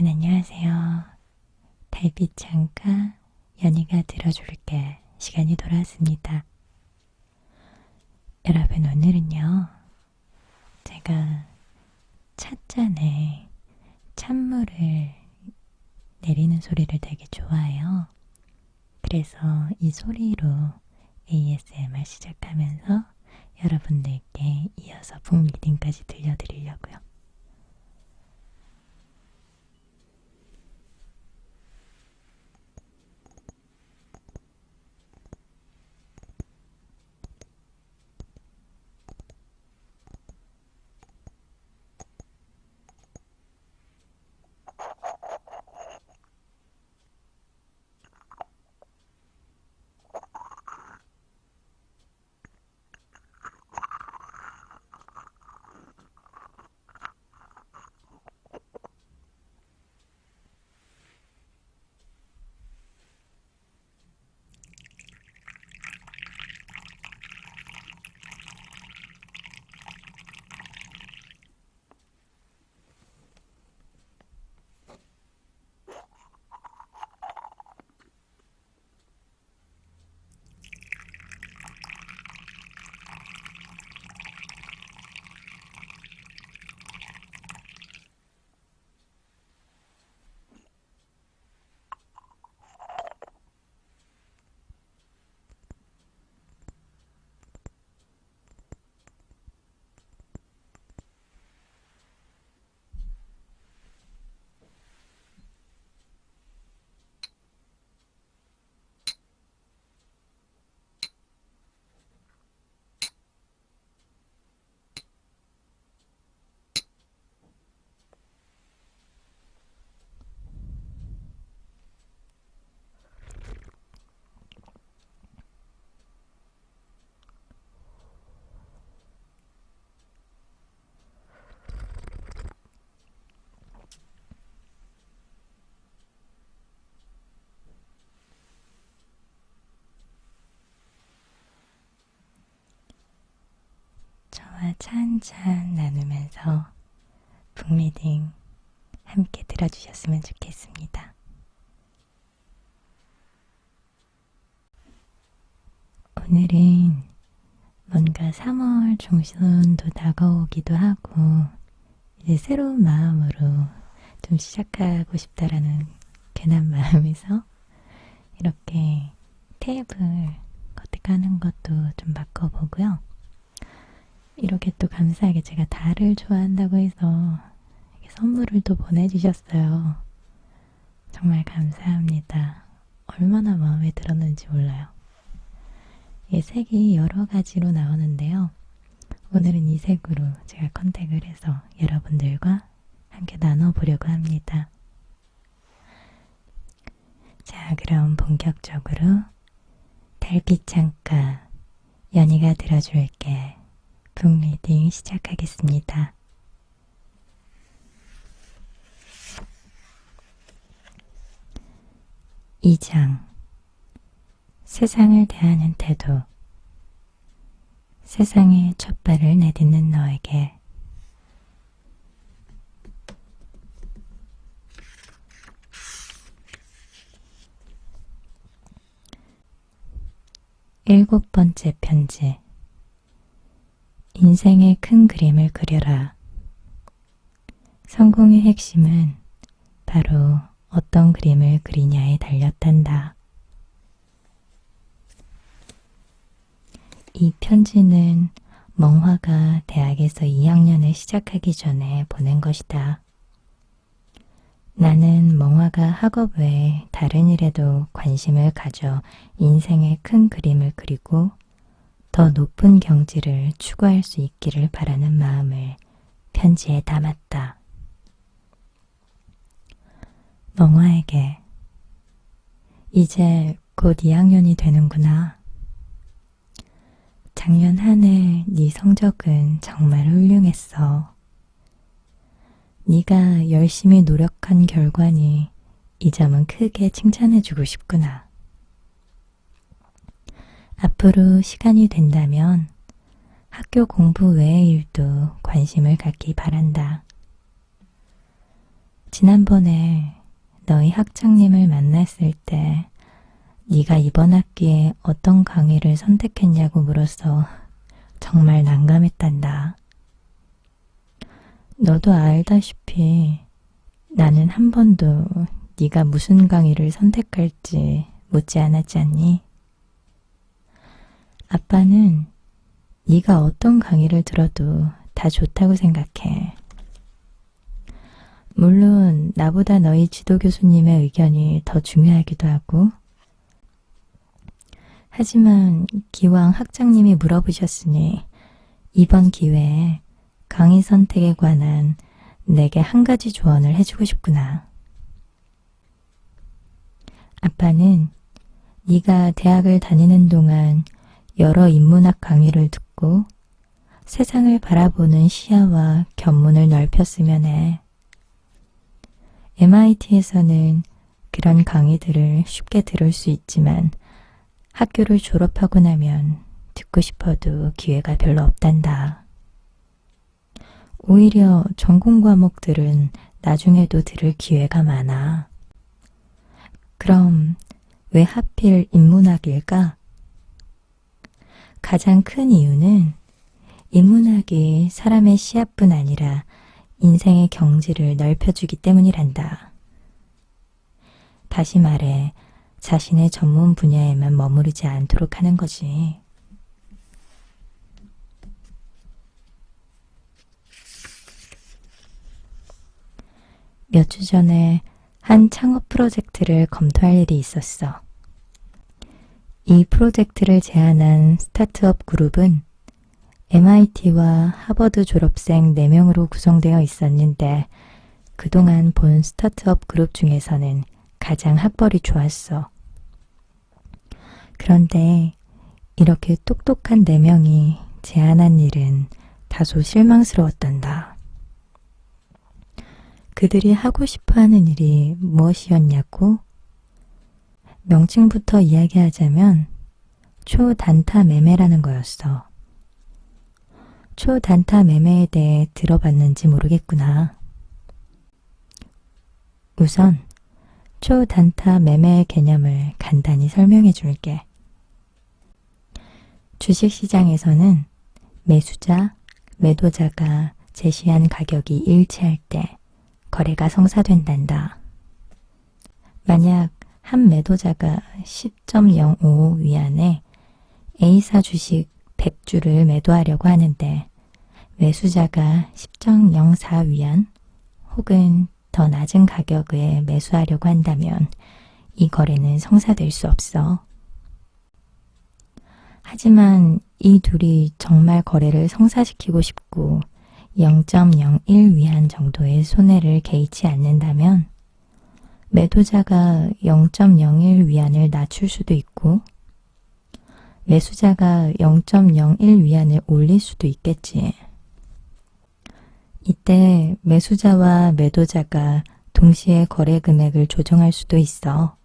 여러분 안녕하세요. 달빛 창가 연희가 들어줄게 시간이 돌아왔습니다. 여러분 오늘은요. 제가 찻잔에 찬물을 내리는 소리를 되게 좋아해요. 그래서 이 소리로 ASMR 시작하면서 여러분들께 이어서 북 리딩까지 들려드리려고요. 차 한 잔 나누면서 북리딩 함께 들어주셨으면 좋겠습니다. 오늘은 뭔가 3월 중순도 다가오기도 하고 이제 새로운 마음으로 좀 시작하고 싶다라는 괜한 마음에서 이렇게 테이블 겉에 까는 것도 좀 바꿔보고요. 이렇게 또 감사하게 제가 달을 좋아한다고 해서 선물을 또 보내주셨어요. 정말 감사합니다. 얼마나 마음에 들었는지 몰라요. 이 색이 여러 가지로 나오는데요. 오늘은 이 색으로 제가 컨택을 해서 여러분들과 함께 나눠보려고 합니다. 자, 그럼 본격적으로 달빛 창가 연희가 들어줄게. 북 리딩 시작하겠습니다. 이장. 세상을 대하는 태도. 세상에 첫 발을 내딛는 너에게. 일곱 번째 편지 인생의 큰 그림을 그려라. 성공의 핵심은 바로 어떤 그림을 그리냐에 달렸단다. 이 편지는 멍화가 대학에서 2학년을 시작하기 전에 보낸 것이다. 나는 멍화가 학업 외에 다른 일에도 관심을 가져 인생의 큰 그림을 그리고 더 높은 경지를 추구할 수 있기를 바라는 마음을 편지에 담았다. 멍화에게 이제 곧 2학년이 되는구나. 작년 한 해 네 성적은 정말 훌륭했어. 네가 열심히 노력한 결과니 이 점은 크게 칭찬해주고 싶구나. 앞으로 시간이 된다면 학교 공부 외의 일도 관심을 갖기 바란다. 지난번에 너희 학장님을 만났을 때 네가 이번 학기에 어떤 강의를 선택했냐고 물어서 정말 난감했단다. 너도 알다시피 나는 한 번도 네가 무슨 강의를 선택할지 묻지 않았지 않니? 아빠는 네가 어떤 강의를 들어도 다 좋다고 생각해. 물론 나보다 너희 지도 교수님의 의견이 더 중요하기도 하고 하지만 기왕 학장님이 물어보셨으니 이번 기회에 강의 선택에 관한 내게 한 가지 조언을 해주고 싶구나. 아빠는 네가 대학을 다니는 동안 여러 인문학 강의를 듣고 세상을 바라보는 시야와 견문을 넓혔으면 해. MIT에서는 그런 강의들을 쉽게 들을 수 있지만 학교를 졸업하고 나면 듣고 싶어도 기회가 별로 없단다. 오히려 전공 과목들은 나중에도 들을 기회가 많아. 그럼 왜 하필 인문학일까? 가장 큰 이유는 인문학이 사람의 시야뿐 아니라 인생의 경지를 넓혀주기 때문이란다. 다시 말해, 자신의 전문 분야에만 머무르지 않도록 하는 거지. 몇 주 전에 한 창업 프로젝트를 검토할 일이 있었어. 이 프로젝트를 제안한 스타트업 그룹은 MIT와 하버드 졸업생 4명으로 구성되어 있었는데 그동안 본 스타트업 그룹 중에서는 가장 학벌이 좋았어. 그런데 이렇게 똑똑한 4명이 제안한 일은 다소 실망스러웠단다. 그들이 하고 싶어 하는 일이 무엇이었냐고? 명칭부터 이야기하자면 초단타 매매라는 거였어. 초단타 매매에 대해 들어봤는지 모르겠구나. 우선 초단타 매매의 개념을 간단히 설명해 줄게. 주식시장에서는 매수자, 매도자가 제시한 가격이 일치할 때 거래가 성사된단다. 만약 한 매도자가 10.05 위안에 A사 주식 100주를 매도하려고 하는데 매수자가 10.04 위안 혹은 더 낮은 가격에 매수하려고 한다면 이 거래는 성사될 수 없어. 하지만 이 둘이 정말 거래를 성사시키고 싶고 0.01 위안 정도의 손해를 개의치 않는다면 매도자가 0.01 위안을 낮출 수도 있고 매수자가 0.01 위안을 올릴 수도 있겠지. 이때 매수자와 매도자가 동시에 거래 금액을 조정할 수도 있어.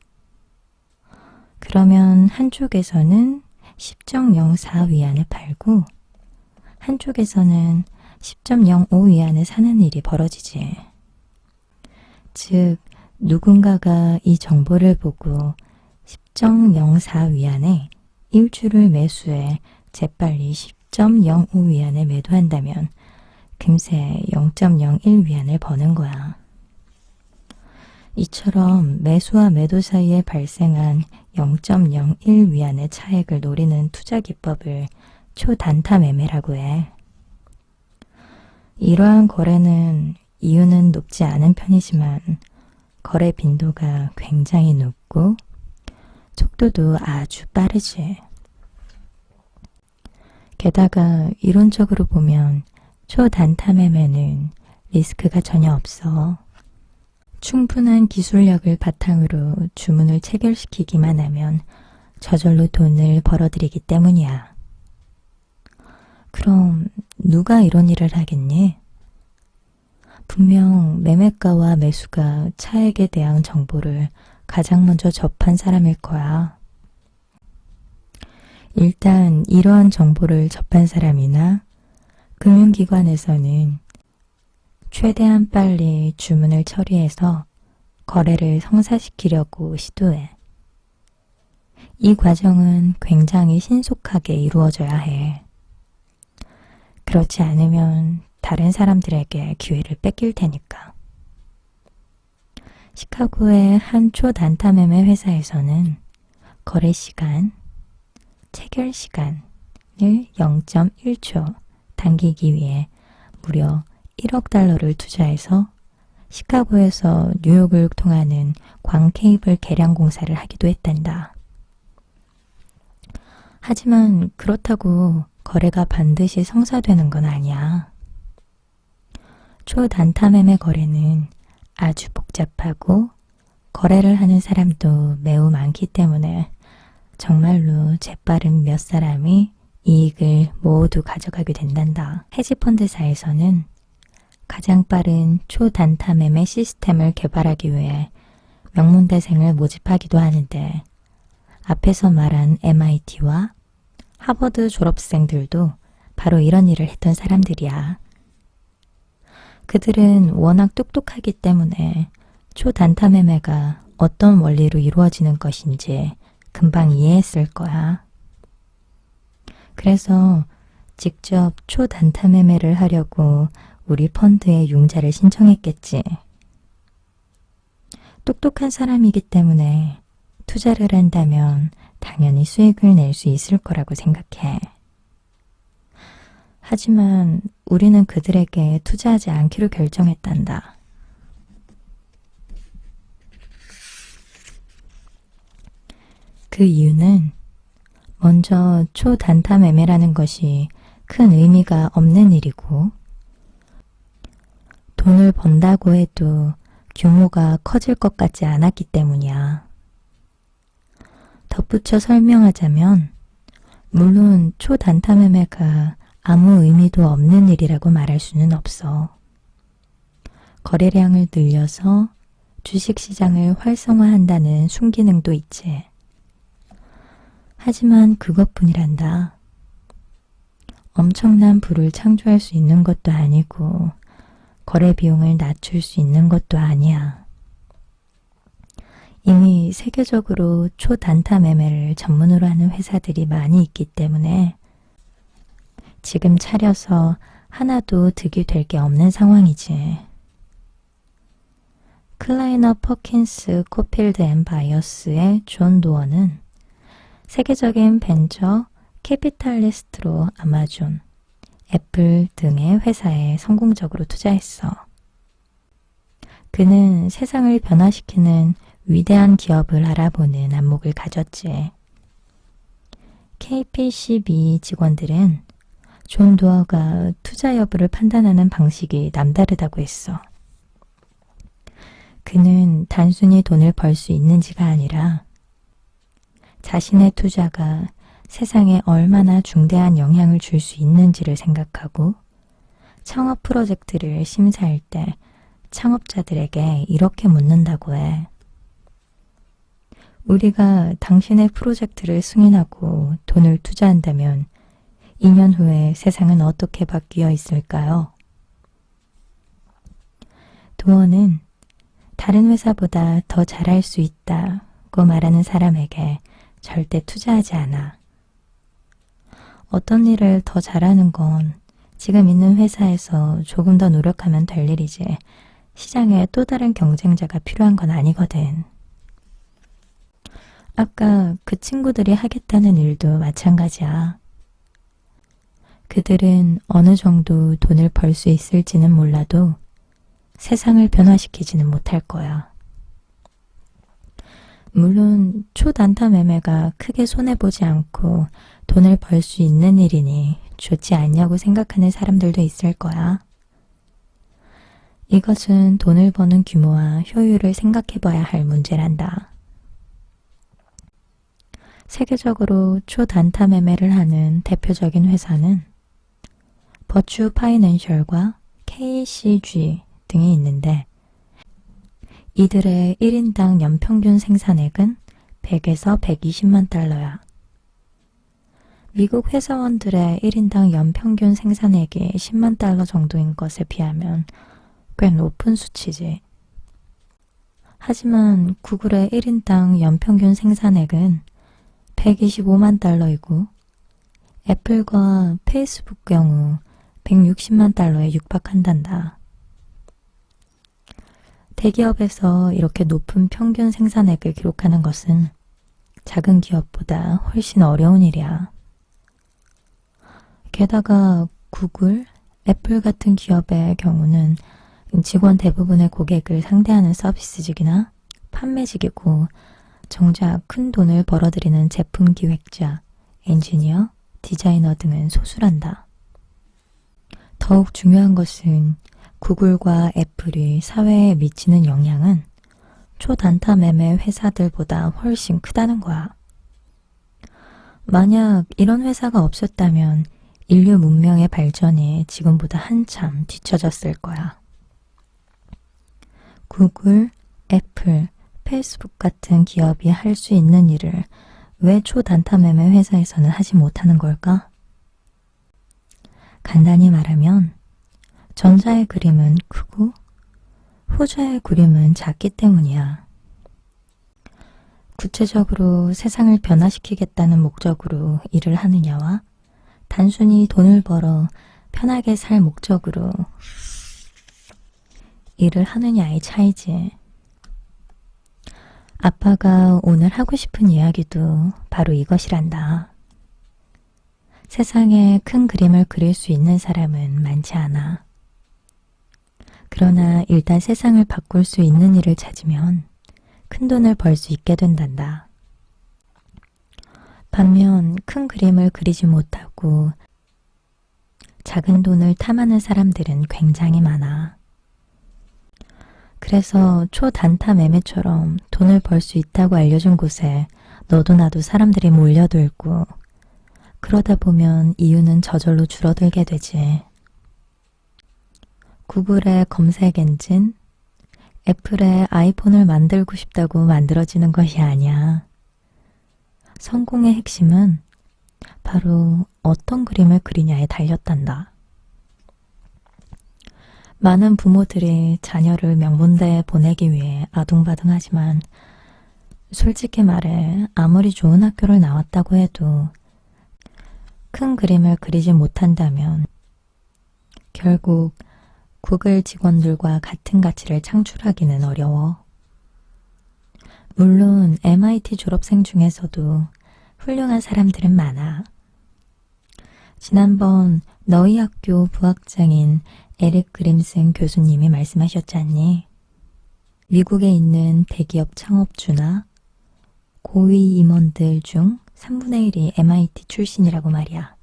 그러면 한쪽에서는 10.04 위안을 팔고 한쪽에서는 10.05 위안을 사는 일이 벌어지지. 즉, 누군가가 이 정보를 보고 10.04 위안에 일주를 매수해 재빨리 10.05 위안에 매도한다면 금세 0.01 위안을 버는 거야. 이처럼 매수와 매도 사이에 발생한 0.01 위안의 차액을 노리는 투자 기법을 초단타 매매라고 해. 이러한 거래는 이유는 높지 않은 편이지만 거래 빈도가 굉장히 높고 속도도 아주 빠르지. 게다가 이론적으로 보면 초단타 매매는 리스크가 전혀 없어. 충분한 기술력을 바탕으로 주문을 체결시키기만 하면 저절로 돈을 벌어들이기 때문이야. 그럼 누가 이런 일을 하겠니? 분명 매매가와 매수가 차액에 대한 정보를 가장 먼저 접한 사람일 거야. 일단 이러한 정보를 접한 사람이나 금융기관에서는 최대한 빨리 주문을 처리해서 거래를 성사시키려고 시도해. 이 과정은 굉장히 신속하게 이루어져야 해. 그렇지 않으면 다른 사람들에게 기회를 뺏길 테니까. 시카고의 한 초단타 매매 회사에서는 거래 시간, 체결 시간을 0.1초 당기기 위해 무려 1억 달러를 투자해서 시카고에서 뉴욕을 통하는 광 케이블 개량 공사를 하기도 했단다. 하지만 그렇다고 거래가 반드시 성사되는 건 아니야. 초단타 매매 거래는 아주 복잡하고 거래를 하는 사람도 매우 많기 때문에 정말로 재빠른 몇 사람이 이익을 모두 가져가게 된단다. 헤지펀드사에서는 가장 빠른 초단타 매매 시스템을 개발하기 위해 명문대생을 모집하기도 하는데 앞에서 말한 MIT와 하버드 졸업생들도 바로 이런 일을 했던 사람들이야. 그들은 워낙 똑똑하기 때문에 초단타 매매가 어떤 원리로 이루어지는 것인지 금방 이해했을 거야. 그래서 직접 초단타 매매를 하려고 우리 펀드에 융자를 신청했겠지. 똑똑한 사람이기 때문에 투자를 한다면 당연히 수익을 낼 수 있을 거라고 생각해. 하지만 우리는 그들에게 투자하지 않기로 결정했단다. 그 이유는 먼저 초단타 매매라는 것이 큰 의미가 없는 일이고 돈을 번다고 해도 규모가 커질 것 같지 않았기 때문이야. 덧붙여 설명하자면 물론 초단타 매매가 아무 의미도 없는 일이라고 말할 수는 없어. 거래량을 늘려서 주식시장을 활성화한다는 순기능도 있지. 하지만 그것뿐이란다. 엄청난 부를 창조할 수 있는 것도 아니고, 거래 비용을 낮출 수 있는 것도 아니야. 이미 세계적으로 초단타 매매를 전문으로 하는 회사들이 많이 있기 때문에 지금 차려서 하나도 득이 될 게 없는 상황이지. 클라이너 퍼킨스 코필드 앤 바이어스의 존 도어는 세계적인 벤처 캐피탈리스트로 아마존, 애플 등의 회사에 성공적으로 투자했어. 그는 세상을 변화시키는 위대한 기업을 알아보는 안목을 가졌지. KPCB 직원들은 존 도어가 투자 여부를 판단하는 방식이 남다르다고 했어. 그는 단순히 돈을 벌 수 있는지가 아니라 자신의 투자가 세상에 얼마나 중대한 영향을 줄 수 있는지를 생각하고 창업 프로젝트를 심사할 때 창업자들에게 이렇게 묻는다고 해. 우리가 당신의 프로젝트를 승인하고 돈을 투자한다면 2년 후에 세상은 어떻게 바뀌어 있을까요? 도어는 다른 회사보다 더 잘할 수 있다고 말하는 사람에게 절대 투자하지 않아. 어떤 일을 더 잘하는 건 지금 있는 회사에서 조금 더 노력하면 될 일이지 시장에 또 다른 경쟁자가 필요한 건 아니거든. 아까 그 친구들이 하겠다는 일도 마찬가지야. 그들은 어느 정도 돈을 벌 수 있을지는 몰라도 세상을 변화시키지는 못할 거야. 물론 초단타 매매가 크게 손해보지 않고 돈을 벌 수 있는 일이니 좋지 않냐고 생각하는 사람들도 있을 거야. 이것은 돈을 버는 규모와 효율을 생각해 봐야 할 문제란다. 세계적으로 초단타 매매를 하는 대표적인 회사는 버추 파이낸셜과 KCG 등이 있는데 이들의 1인당 연평균 생산액은 100에서 120만 달러야. 미국 회사원들의 1인당 연평균 생산액이 10만 달러 정도인 것에 비하면 꽤 높은 수치지. 하지만 구글의 1인당 연평균 생산액은 125만 달러이고 애플과 페이스북 경우 160만 달러에 육박한단다. 대기업에서 이렇게 높은 평균 생산액을 기록하는 것은 작은 기업보다 훨씬 어려운 일이야. 게다가 구글, 애플 같은 기업의 경우는 직원 대부분의 고객을 상대하는 서비스직이나 판매직이고 정작 큰 돈을 벌어들이는 제품 기획자, 엔지니어, 디자이너 등은 소수란다. 더욱 중요한 것은 구글과 애플이 사회에 미치는 영향은 초단타 매매 회사들보다 훨씬 크다는 거야. 만약 이런 회사가 없었다면 인류 문명의 발전이 지금보다 한참 뒤처졌을 거야. 구글, 애플, 페이스북 같은 기업이 할 수 있는 일을 왜 초단타 매매 회사에서는 하지 못하는 걸까? 간단히 말하면 전자의 그림은 크고 후자의 그림은 작기 때문이야. 구체적으로 세상을 변화시키겠다는 목적으로 일을 하느냐와 단순히 돈을 벌어 편하게 살 목적으로 일을 하느냐의 차이지. 아빠가 오늘 하고 싶은 이야기도 바로 이것이란다. 세상에 큰 그림을 그릴 수 있는 사람은 많지 않아. 그러나 일단 세상을 바꿀 수 있는 일을 찾으면 큰 돈을 벌 수 있게 된단다. 반면 큰 그림을 그리지 못하고 작은 돈을 탐하는 사람들은 굉장히 많아. 그래서 초단타 매매처럼 돈을 벌 수 있다고 알려준 곳에 너도 나도 사람들이 몰려들고 그러다 보면 이유는 저절로 줄어들게 되지. 구글의 검색 엔진, 애플의 아이폰을 만들고 싶다고 만들어지는 것이 아니야. 성공의 핵심은 바로 어떤 그림을 그리냐에 달렸단다. 많은 부모들이 자녀를 명문대에 보내기 위해 아둥바둥하지만 솔직히 말해 아무리 좋은 학교를 나왔다고 해도 큰 그림을 그리지 못한다면 결국 구글 직원들과 같은 가치를 창출하기는 어려워. 물론 MIT 졸업생 중에서도 훌륭한 사람들은 많아. 지난번 너희 학교 부학장인 에릭 그림슨 교수님이 말씀하셨지 않니? 미국에 있는 대기업 창업주나 고위 임원들 중 3분의 1이 MIT 출신이라고 말이야.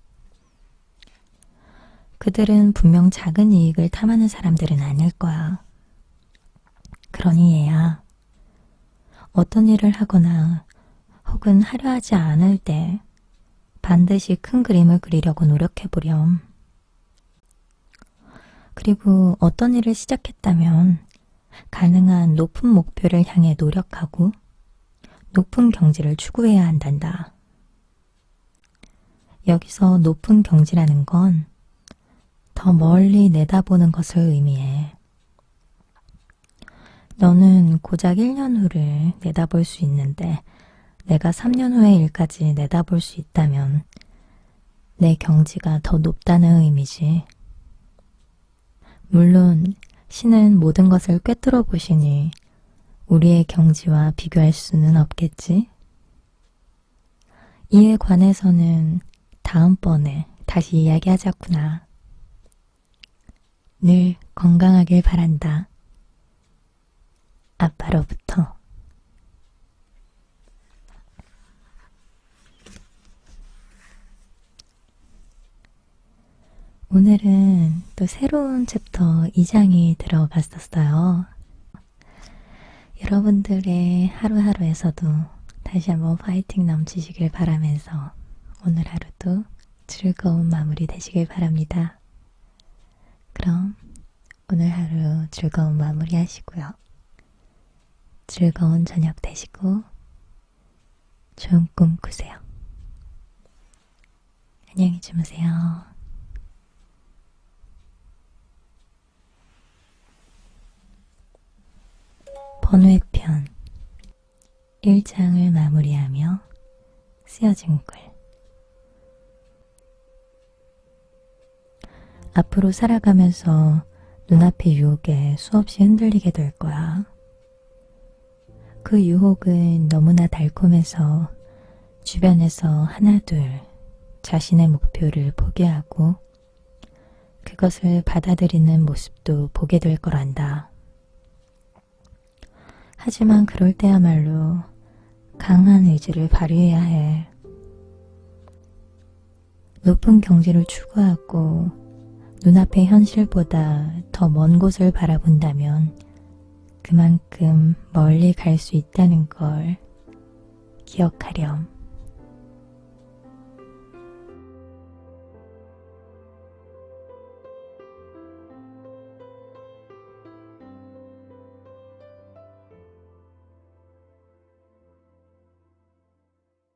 그들은 분명 작은 이익을 탐하는 사람들은 아닐 거야. 그러니 얘야. 어떤 일을 하거나 혹은 하려 하지 않을 때 반드시 큰 그림을 그리려고 노력해 보렴. 그리고 어떤 일을 시작했다면 가능한 높은 목표를 향해 노력하고 높은 경지를 추구해야 한단다. 여기서 높은 경지라는 건 더 멀리 내다보는 것을 의미해. 너는 고작 1년 후를 내다볼 수 있는데 내가 3년 후의 일까지 내다볼 수 있다면 내 경지가 더 높다는 의미지. 물론 신은 모든 것을 꿰뚫어 보시니 우리의 경지와 비교할 수는 없겠지. 이에 관해서는 다음번에 다시 이야기하자꾸나. 늘 건강하길 바란다. 아빠로부터. 오늘은 또 새로운 챕터 2장이 들어갔었어요. 여러분들의 하루하루에서도 다시 한번 파이팅 넘치시길 바라면서 오늘 하루도 즐거운 마무리 되시길 바랍니다. 그럼 오늘 하루 즐거운 마무리 하시고요. 즐거운 저녁 되시고 좋은 꿈 꾸세요. 안녕히 주무세요. 번외 편 1장을 마무리하며 쓰여진 글 앞으로 살아가면서 눈앞의 유혹에 수없이 흔들리게 될 거야. 그 유혹은 너무나 달콤해서 주변에서 하나둘 자신의 목표를 포기하고 그것을 받아들이는 모습도 보게 될 거란다. 하지만 그럴 때야말로 강한 의지를 발휘해야 해. 높은 경지를 추구하고 눈앞의 현실보다 더 먼 곳을 바라본다면 그만큼 멀리 갈 수 있다는 걸 기억하렴.